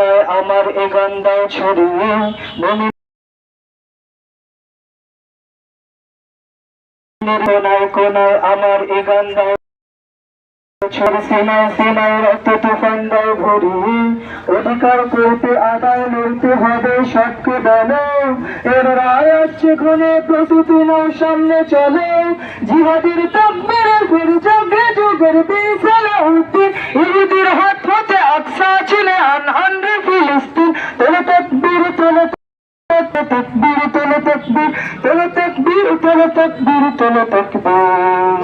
কোনায় আমার এ ছড়িয়ে তুফান দাও ভরিয়ে অধিকার করতে, আদায় লড়তে হবে সবকে বলো এর রায় আসছে ঘনে, প্রস্তুতি নাও, সামনে চলো। জিহাদের তাকবীরের ফের ইহুদির হাত হতে আকসা ছিলে আনহান রে ফিলিস্তিন তোলে তাকবীর তোলে তকবীর তোলে তকবীর তোলে তকবীর তোলে তকবীর তোলে তকবীর।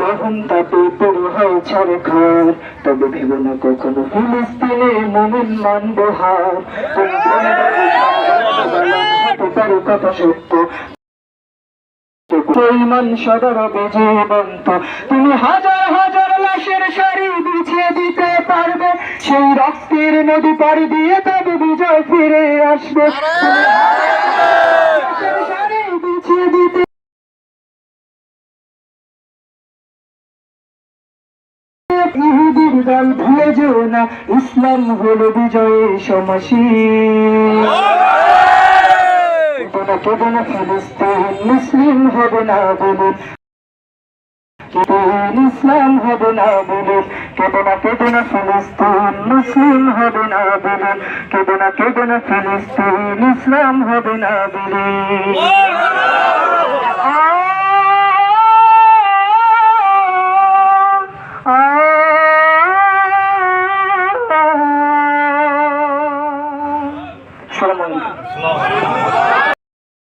যখন তাতে পুরো হয় ছাড়ে তবে ভেব না কখনো ফিলিস্তিনে মমিন মানব হার কথা সত্য। ইমান সদর জীবন্ত। তুমি হাজার হাজার লাশের সারি বিছিয়ে সেই রক্তের নদী পাড়ি দিয়ে তবে বিজয় ফিরে আসবে। বিছিয়ে দিতে ইহুদির দল ভুলে যেও না ইসলাম হলো বিজয়ের সমাসীন ফিলিস্তিন মুসলিম হবে না বলুন কেবল ইসলাম হবে না বলুন কেঁদো না কেঁদো না ফিলিস্তিন মুসলিম হবে না বলুন কেঁদো না কেঁদো না ফিলিস্তিন ইসলাম হবে না বলুন সালামালাইকুম